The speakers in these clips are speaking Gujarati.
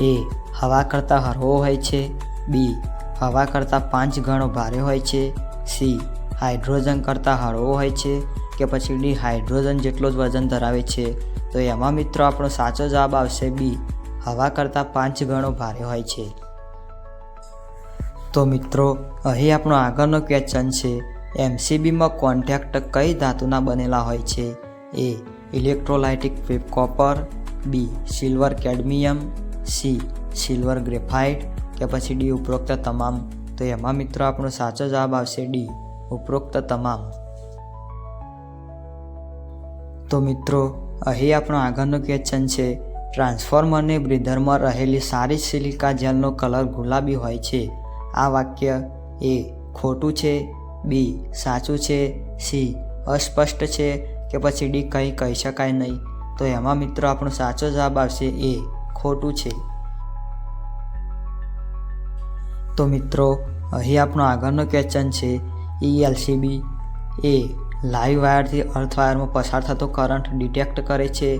એ હવા કરતાં હળવો હોય છે. બી હવા કરતાં પાંચ ગણો ભારે હોય છે. સી હાઇડ્રોજન કરતાં હળવો હોય છે કે પછી ડી હાઇડ્રોજન જેટલો જ વજન ધરાવે છે. તો એમાં મિત્રો આપણો સાચો જવાબ આવશે બી હવા કરતાં પાંચ ગણો ભારે હોય છે. તો મિત્રો, અહીં આપણો આગળનો ક્વેશ્ચન છે. એમસીબીમાં કોન્ટેક્ટ કઈ ધાતુના બનેલા હોય છે? A electrolytic copper B silver cadmium C silver graphite કે પછી ડી, ઉપરોક્ત તમામ. તો એમાં મિત્રો આપણો સાચો જવાબ આવશે ડી, ઉપરોક્ત તમામ. તો મિત્રો, અહીં આપણો આગળનો ક્વેશ્ચન છે ટ્રાન્સફોર્મરની બ્રિધરમાં રહેલી સારી સિલિકા જેલનો કલર ગુલાબી હોય છે. આ વાક્ય એ ખોટું છે, બી સાચું છે, સી અસ્પષ્ટ છે કે પછી ડી કંઈ કહી શકાય નહીં. તો એમાં મિત્રો આપણો સાચો જવાબ આવશે એ ખોટું છે. તો મિત્રો, અહીં આપણો આગળનો ક્વેશ્ચન છે. ઈ એલસીબી એ લાઈવ વાયરથી અર્થ વાયરમાં પસાર થતો કરંટ ડિટેક્ટ કરે છે.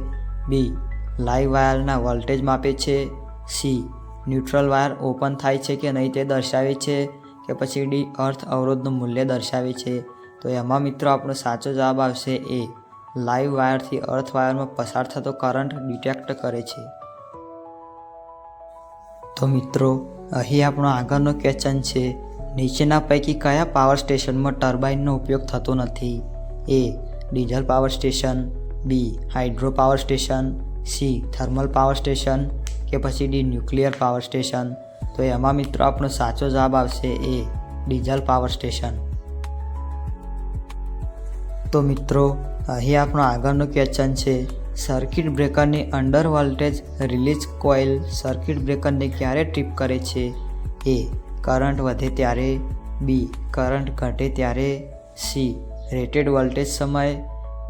બી લાઈવ વાયરના વોલ્ટેજ માપે છે. સી ન્યુટ્રલ વાયર ઓપન થાય છે કે નહીં તે દર્શાવે છે કે પછી ડી અર્થ અવરોધનું મૂલ્ય દર્શાવે છે. તો એમાં મિત્રો આપણો સાચો જવાબ આવશે એ લાઈવ વાયરથી અર્થ વાયરમાં પસાર થતો કરંટ ડિટેક્ટ કરે છે. તો મિત્રો, અહીં આપણો આગળનો ક્વેશ્ચન છે, નીચેના પૈકી કયા પાવર સ્ટેશનમાં ટર્બાઇનનો ઉપયોગ થતો નથી? A diesel power station B hydro power station C thermal power station કે પછી ડી ન્યુક્લિયર પાવર સ્ટેશન તો એમાં મિત્રો આપણો સાચો જવાબ આવશે એ ડીઝલ પાવર સ્ટેશન તો મિત્રો, અહીં આપણો આગળનો ક્વેશ્ચન છે circuit બ્રેકરની under voltage release coil circuit બ્રેકરને ક્યારે ટ્રીપ કરે છે? એ, કરંટ વધે ત્યારે. બી, કરંટ ઘટે ત્યારે. સી, રેટેડ વોલ્ટેજ સમય.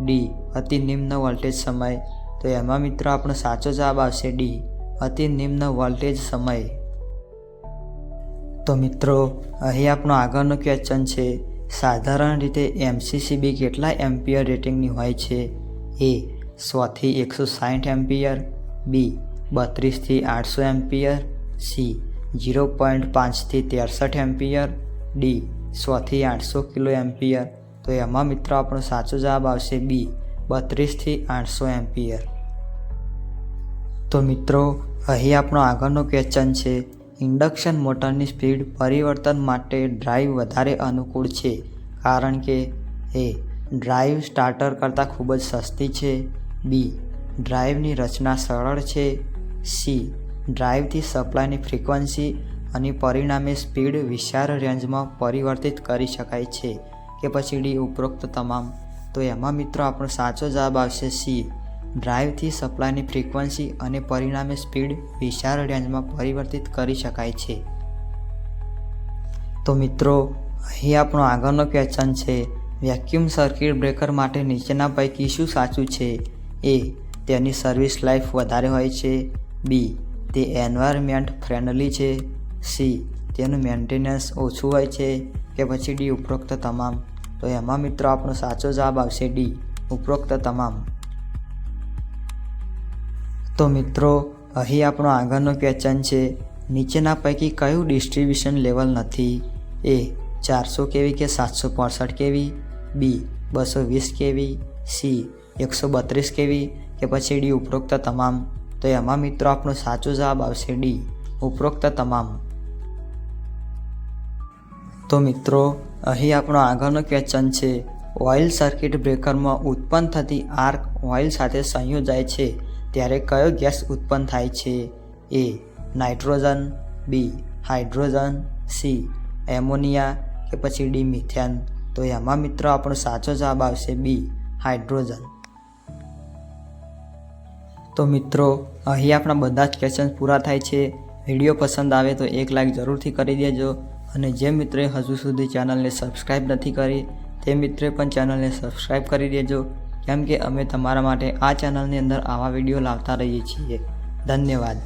ડી અતિ નિમ્ન વોલ્ટેજ સમય. તો એમાં મિત્રો આપણો સાચો જવાબ આવશે ડી અતિ નિમ્ન વોલ્ટેજ સમય. તો મિત્રો, અહીં આપણો આગળનો ક્વેશ્ચન છે, સાધારણ રીતે એમસીસીબી કેટલા એમ્પિયર રેટિંગની હોય છે? એ સોથી એકસો સાઠ એમ્પિયર, બી બત્રીસથી આઠસો એમ્પિયર, સી જીરો પોઈન્ટ પાંચથી તેરસઠ એમ્પિયર, ડી સોથી આઠસો કિલો એમ્પિયર. તો એમાં મિત્રો આપણો સાચો જવાબ આવશે બી બત્રીસથી આઠસો એમ્પિયર. તો મિત્રો, અહીં આપણો આગળનો ક્વેશ્ચન છે ઇન્ડક્શન મોટરની સ્પીડ પરિવર્તન માટે ડ્રાઈવ વધારે અનુકૂળ છે, કારણ કે એ ડ્રાઈવ સ્ટાર્ટર કરતાં ખૂબ જ સસ્તી છે. બી ડ્રાઈવની રચના સરળ છે. સી ડ્રાઈવથી સપ્લાયની ફ્રિકવન્સી અને પરિણામે સ્પીડ વિશાળ રેન્જમાં પરિવર્તિત કરી શકાય છે કે પછી ડી ઉપરોક્ત તમામ. તો એમાં મિત્રો આપણો સાચો જવાબ આવશે સી ડ્રાઈવથી સપ્લાયની ફ્રિકવન્સી અને પરિણામે સ્પીડ વિશાળ રેન્જમાં પરિવર્તિત કરી શકાય છે. તો મિત્રો, અહીં આપણો આગળનો ક્વેશ્ચન છે. વેક્યુમ સર્કિટ બ્રેકર માટે નીચેના પૈકી શું સાચું છે? એ તેની સર્વિસ લાઈફ વધારે હોય છે. બી, તે એન્વાયરમેન્ટ ફ્રેન્ડલી છે. સી, તેનું મેન્ટેનન્સ ઓછું હોય છે કે પછી ડી ઉપરોક્ત તમામ. તો એમાં મિત્રો આપણો સાચો જવાબ આવશે ડી, ઉપરોક્ત તમામ. તો મિત્રો, અહીં આપણો આગળનો ક્વેશ્ચન છે, નીચેના પૈકી કયું ડિસ્ટ્રીબ્યુશન લેવલ નથી? એ, ચારસો કેવી કે સાતસો પાસઠ કેવી? બી, બસો વીસ કેવી? સી એકસો બત્રીસ કેવી કે પછી ડી ઉપરોક્ત તમામ. તો એમાં મિત્રો આપણો સાચો જવાબ આવશે ડી ઉપરોક્ત તમામ. તો મિત્રો, અહીં આપણો આગળનો ક્વેશ્ચન છે ઓઇલ સર્કિટ બ્રેકરમાં ઉત્પન્ન થતી આર્ક ઓઇલ સાથે સંયોજાય છે, ત્યારે કયો ગેસ ઉત્પન્ન થાય છે? A nitrogen, B hydrogen, C ammonia કે પછી ડી મિથેન. તો એમાં મિત્રો આપણો સાચો જવાબ આવશે બી હાઇડ્રોજન. તો મિત્રો, અહીં આપણા બધા જ ક્વેશ્ચન પૂરા થાય છે. વીડિયો પસંદ આવે તો એક લાઈક જરૂરથી કરી દેજો. અને જે મિત્રોએ હજુ સુધી ચેનલને સબસ્ક્રાઈબ નથી કરી, તે મિત્રોએ પણ ચેનલને સબસ્ક્રાઈબ કરી દેજો. કેમ કે અમે તમારા માટે આ ચેનલની અંદર આવા વીડિયો લાવતા રહીએ છીએ. ધન્યવાદ.